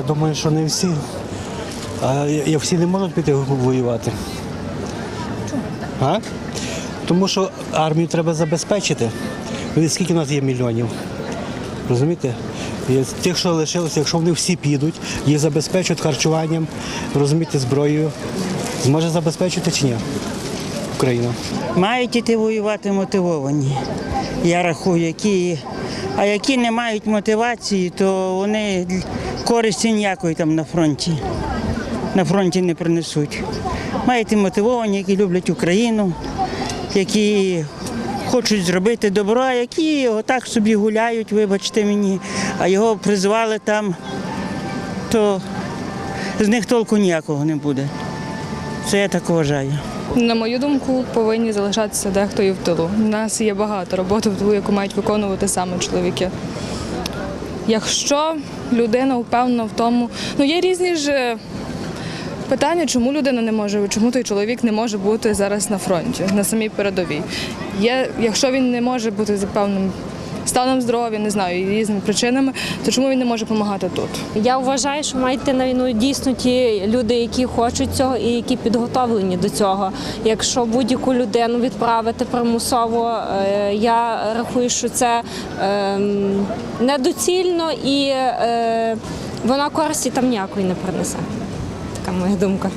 я думаю, що не всі. А я- всі не можуть піти воювати. А? Тому що армію треба забезпечити. Ви скільки у нас є мільйонів? Розумієте? Тих, що лишилося, якщо вони всі підуть, їх забезпечують харчуванням, розумієте, зброєю. Зможе забезпечити чи ні? Україна. Мають іти воювати мотивовані. Я рахую, які. А які не мають мотивації, то вони користі ніякої там на фронті. На фронті не принесуть. Мають і мотивовані, які люблять Україну, які хочуть зробити добро, а які отак собі гуляють, вибачте мені, а його призвали там, то з них толку ніякого не буде. Це я так вважаю. На мою думку, повинні залишатися дехто і в тилу. У нас є багато роботи в тилу, яку мають виконувати саме чоловіки. Якщо людина впевнена в тому, ну є різні ж е, питання, чому людина не може, чому той чоловік не може бути зараз на фронті, на самій передовій. Є, якщо він не може бути певним станом здоров'я, не знаю, різними причинами, то чому він не може допомагати тут? Я вважаю, що мають йти на війну дійсно ті люди, які хочуть цього і які підготовлені до цього. Якщо будь-яку людину відправити примусово, е, я рахую, що це ем, недоцільно і е, вона користі там ніякої не принесе. Така моя думка.